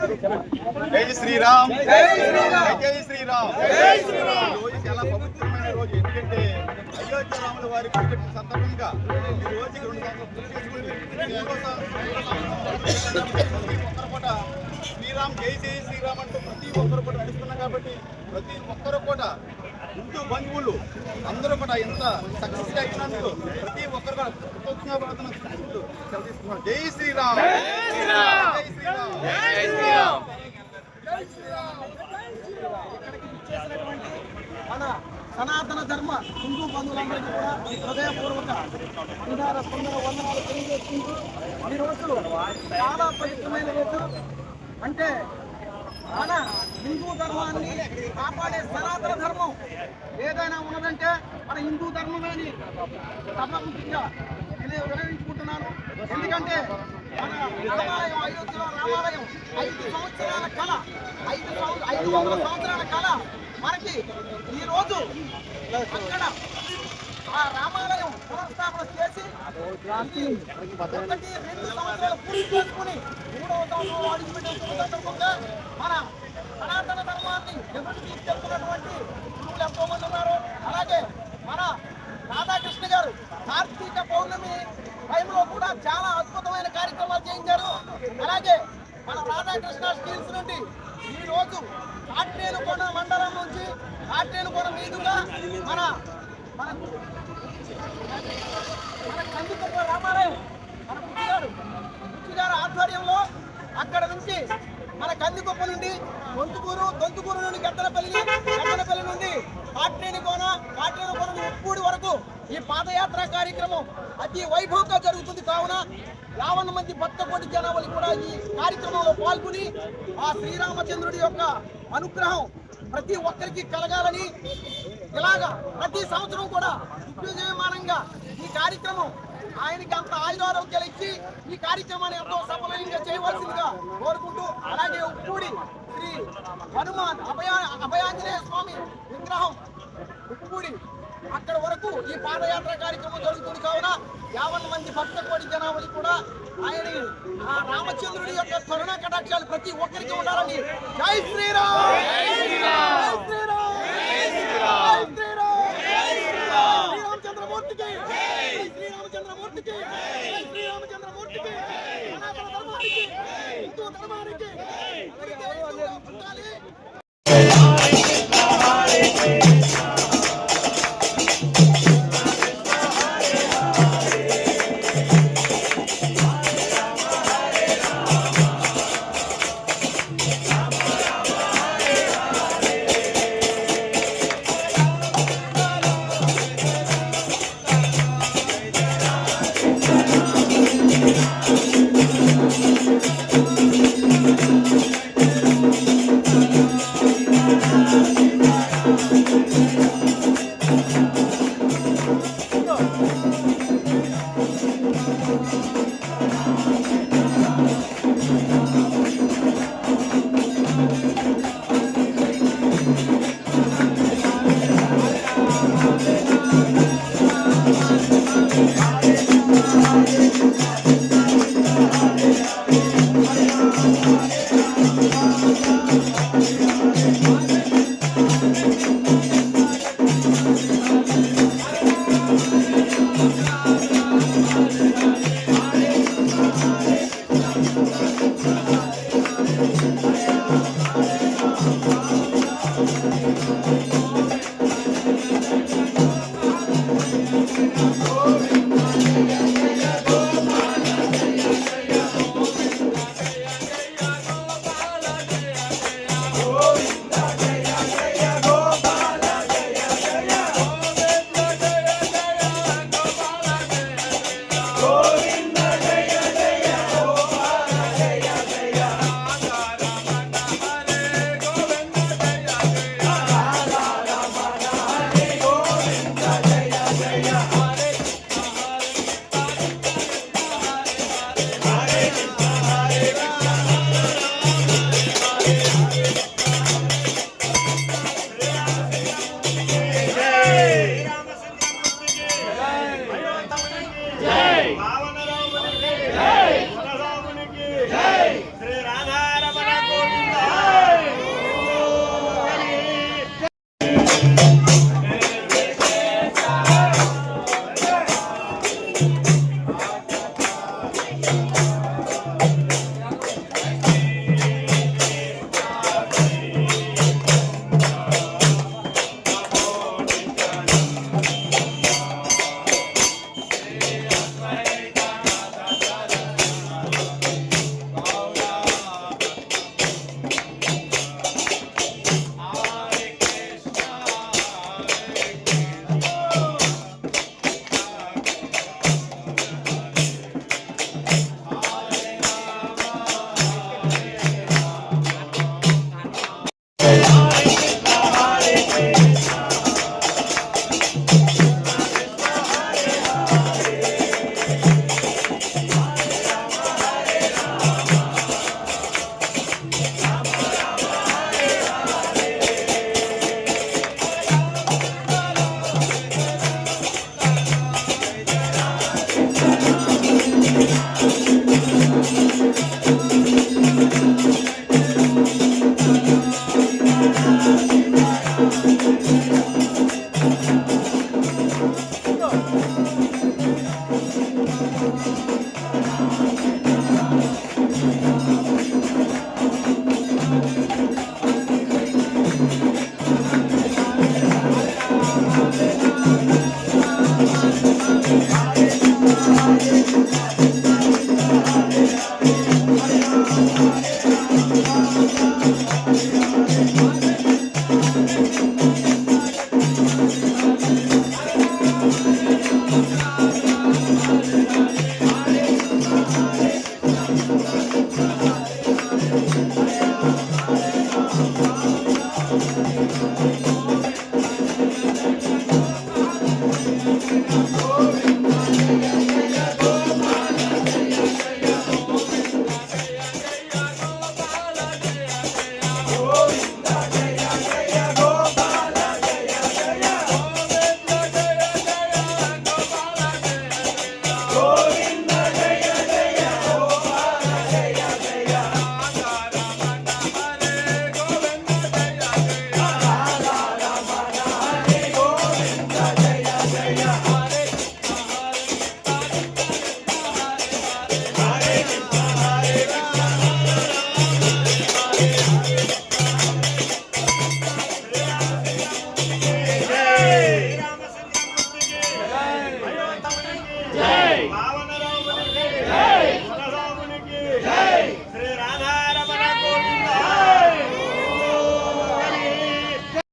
జై శ్రీరామ్. జై శ్రీరామ్. జై శ్రీరామ్. జై శ్రీరామ్ రోజు చాలా పవిత్రమైన రోజు. ఎందుకంటే అయోధ్య రాముల వారి పుట్టిన సందర్భంగా ఈ రోజు రెండు ప్రతి ఒక్కరు కూడా శ్రీరామ్ జై జై శ్రీరామ్ అంటూ ప్రతి ఒక్కరు కూడా నడుస్తున్నాం కాబట్టి ప్రతి ఒక్కరు కూడా హిందూ బంధువులు అందరూ కూడా ఎంత సక్సెస్ అయినందుకు ప్రతి ఒక్కరు కూడా కృతజ్ఞ ప్రార్థన. జై శ్రీరామ్. జై శ్రీరామ్. జై మన సనాతన ధర్మ హిందూ బంధువులందరికీ కూడా హృదయపూర్వక మందార సుందర వందనాలు తెలియజేసుకుంటూ ఈ రోజు చాలా పవిత్రమైన రోజు. అంటే మన హిందూ ధర్మాన్ని కాపాడే సనాతన ధర్మం ఏదైనా ఉన్నదంటే మన హిందూ ధర్మమేని. సభముఖంగా తెలియ వివరించుకుంటున్నాను ఎందుకంటే మన రామాలయం అయోధ్యలో రామాలయం ఐదు సంవత్సరాల కళ ఐదు ఐదు వందల సంవత్సరాల కళ మనకి ఈరోజు అక్కడ ఆ రామాలయం పునఃస్థాపన చేసి ఒకటి రెండు సంవత్సరాలు పూర్తి చేసుకుని మూడవ సంవత్సరం అడుగుపెట్టే సందర్భంగా మన సనాతన ధర్మాన్ని ఎదురు తీసుకెళ్తున్నటువంటి గురువులు ఎంతో మంది ఉన్నారు అలాగే మన రాధాకృష్ణ గారు కార్తీక పౌర్ణమి టైంలో కూడా చాలా అద్భుతమైన కార్యక్రమాలు చేయించారు. అలాగే మన రాధాకృష్ణ స్టీల్స్ నుండి ఈ రోజు కాట్రేలుకోన మండలం నుంచి కాట్రేలుకోన మీదుగా మన మన మన కందుకొప్ప రామాలయం మన పుట్టిగారు పుట్టిగారు ఆధ్వర్యంలో అక్కడ నుంచి మన కందికొప్ప నుండి దొంతుకూరు దొంతుకూరు నుండి గద్దలపల్లి గద్దలపల్లి నుండి కాట్రేని కోన కాట్రేని కోన ఉప్పూడి వరకు ఈ పాదయాత్ర కార్యక్రమం అతి వైభవంగా జరుగుతుంది కావున యావన్న మంది భక్త కోటి జనావళి కూడా ఈ కార్యక్రమంలో పాల్గొని ఆ శ్రీరామచంద్రుడి యొక్క అనుగ్రహం ప్రతి ఒక్కరికి కలగాలని ఇలాగా ప్రతి సంవత్సరం కూడా విజయమానంగా ఈ కార్యక్రమం ఆయనకి అంత ఆయురారోగ్యాలు ఇచ్చి ఈ కార్యక్రమాన్ని ఎంతో సఫలంగా చేయవలసిందిగా కోరుకుంటూ అలాగే ఉప్పుడి శ్రీ హనుమాన్ అభయా అభయాంజనేయ స్వామి విగ్రహం ఉప్పుడి అక్కడ వరకు ఈ పాదయాత్ర కార్యక్రమం జరుగుతుంది కావున యావన్ మంది భక్త కోటి జనావళి కూడా ఆయన ఆ రామచంద్రుడి యొక్క కరుణా కటాక్షాలు ప్రతి ఒక్కరికి ఉండాలని జై